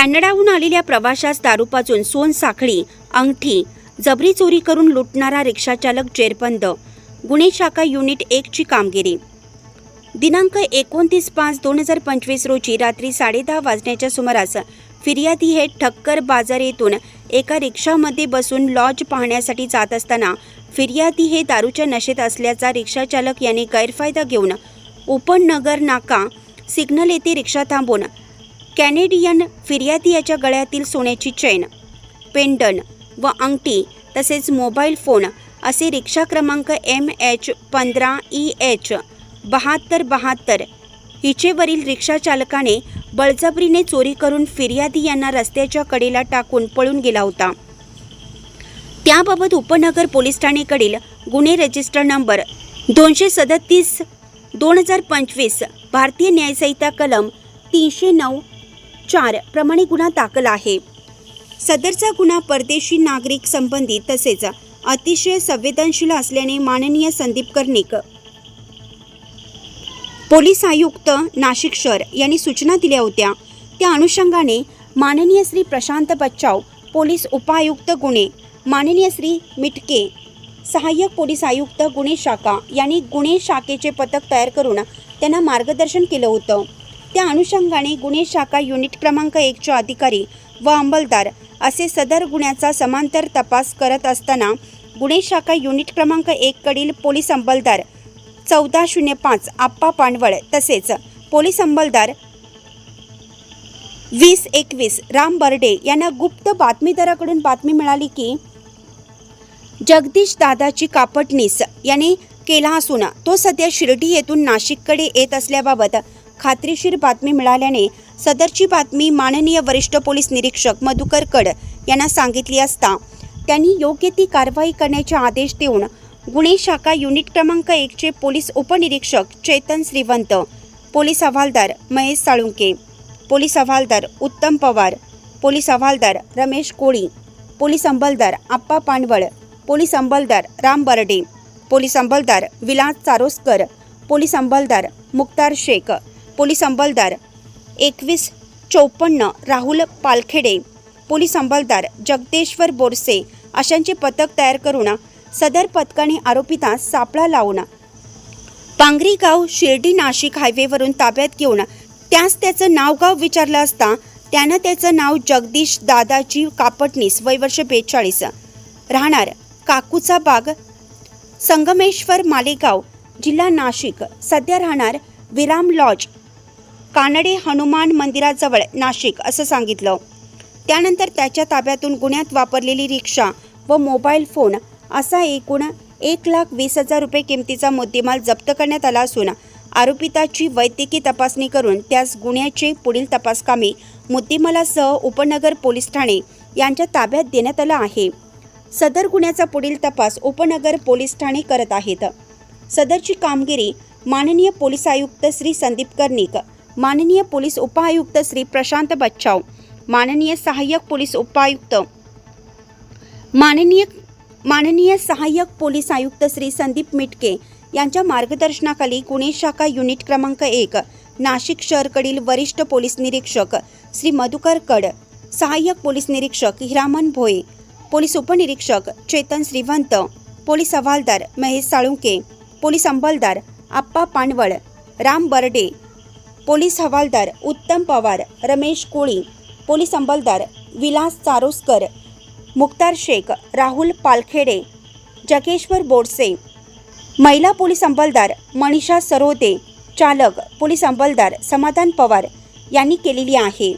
कॅनडाहून आलेल्या प्रवाशास दारू पाजून सोन साखळी अंगठी जबरी चोरी करून लुटणारा रिक्षाचालक जेरबंद गुन्हे शाखा युनिट एकची कामगिरी. दिनांक एकोणतीस पाच दोन हजार पंचवीस रोजी रात्री साडेदहा वाजण्याच्या सुमारास फिर्यादी हे ठक्कर बाजार येथून एका रिक्षामध्ये बसून लॉज पाहण्यासाठी जात असताना फिर्यादी हे दारूच्या नशेत असल्याचा रिक्षाचालक यांनी गैरफायदा घेऊन उपनगर नाका सिग्नल येथे रिक्षा थांबून कॅनेडियन फिर्यादियाच्या गळ्यातील सोन्याची चैन पेंडन व अंगठी तसेच मोबाईल फोन असे रिक्षा क्रमांक एम एच पंधरा ई एच बहात्तर बहात्तर हिचेवरील रिक्षा चालकाने बळजबरीने चोरी करून फिर्यादी यांना रस्त्याच्या कडेला टाकून पळून गेला होता. त्याबाबत उपनगर पोलीस ठाणेकडील गुन्हे रजिस्टर नंबर दोनशे सदतीस दोन हजार पंचवीस भारतीय न्यायसंहिता कलम तीनशे नऊ चार प्रमाणे गुन्हा दाखल आहे. सदरचा गुन्हा परदेशी नागरिक संबंधित तसेच अतिशय संवेदनशील असल्याने माननीय संदीप कर्णिक. पोलीस आयुक्त नाशिक शहर यांनी सूचना दिल्या होत्या. त्या अनुषंगाने माननीय श्री प्रशांत बच्चाव पोलीस उपायुक्त गुन्हे माननीय श्री मिटके सहाय्यक पोलीस आयुक्त गुन्हे शाखा यांनी गुन्हे शाखेचे पथक तयार करून त्यांना मार्गदर्शन केलं होतं. त्या अनुषंगाने गुन्हे शाखा युनिट क्रमांक एकच्या अधिकारी व अंमलदार असे सदर गुन्ह्याचा समांतर तपास करत असताना गुन्हे शाखा युनिट क्रमांक एककडील पोलीस अंमलदार चौदा शून्य पाच आप्पा पांडवळ तसेच पोलीस अंमलदार वीस एकवीस राम बर्डे यांना गुप्त बातमीदाराकडून बातमी मिळाली की जगदीश दादाची कापटणीस याने केला असून तो सध्या शिर्डी येथून नाशिककडे येत असल्याबाबत खात्रीशीर बातमी मिळाल्याने सदरची बातमी माननीय वरिष्ठ पोलीस निरीक्षक मधुकर कड यांना सांगितली असता त्यांनी योग्य ती कारवाई करण्याचे आदेश देऊन गुन्हे शाखा युनिट क्रमांक एकचे पोलीस उपनिरीक्षक चेतन श्रीवंत पोलीस हवालदार महेश साळुंके पोलीस हवालदार उत्तम पवार पोलीस हवालदार रमेश कोळी पोलीस अंबलदार आप्पा पांडवळ पोलीस अंबलदार राम बर्डे पोलीस अंबलदार विलास चारोस्कर पोलीस अंबलदार मुक्तार शेख पोलीस अंमलदार. एकवीस चौपन्न राहुल पालखेडे पोलीस अंमलदार जगदेश्वर बोरसे अशांचे पथक तयार करून सदर पथकाने आरोपिता सापळा लावून पांगरी गाव शिर्डी नाशिक हायवेवरून ताब्यात घेऊन त्यास त्याचं नाव गाव विचारलं असता त्यानं त्याचं नाव जगदीश दादाजी कापटणीस वयवर्ष बेचाळीस. राहणार काकूचा बाग संगमेश्वर मालेगाव जिल्हा नाशिक. सध्या राहणार विराम लॉज कानडे हनुमान मंदिराजवळ नाशिक असं सांगितलं. त्यानंतर त्याच्या ताब्यातून गुन्ह्यात वापरलेली रिक्षा व मोबाईल फोन असा एकूण एक लाख वीस हजार रुपये किमतीचा मुद्देमाल जप्त करण्यात आला असून आरोपिताची वैद्यकीय तपासणी करून त्यास गुन्ह्याचे पुढील तपासकामे मुद्देमालासह उपनगर पोलीस ठाणे यांच्या ताब्यात देण्यात आलं आहे. सदर गुन्ह्याचा पुढील तपास उपनगर पोलीस ठाणे करत आहेत. सदरची कामगिरी माननीय पोलीस आयुक्त श्री संदीप कर्णिक माननीय पोलीस उपायुक्त श्री प्रशांत बच्चाव माननीय सहाय्यक पोलीस उपायुक्त माननीय माननीय सहाय्यक पोलीस आयुक्त श्री संदीप मिटके यांच्या मार्गदर्शनाखाली गुन्हे शाखा युनिट क्रमांक एक नाशिक शहरकडील वरिष्ठ पोलीस निरीक्षक श्री मधुकर कड सहाय्यक पोलीस निरीक्षक हिरामन भोये पोलीस उपनिरीक्षक चेतन श्रीवंत पोलीस हवालदार महेश साळुंके पोलीस अंबलदार आप्पा पांडवळ राम बर्डे पोलीस हवालदार उत्तम पवार रमेश कोळी पोलीस अंमलदार विलास चारोस्कर मुक्तार शेख राहुल पालखेडे जगेश्वर बोरसे महिला पोलीस अंमलदार मनीषा सरोदे चालक पोलीस अंमलदार समाधान पवार यांनी केलेली आहे.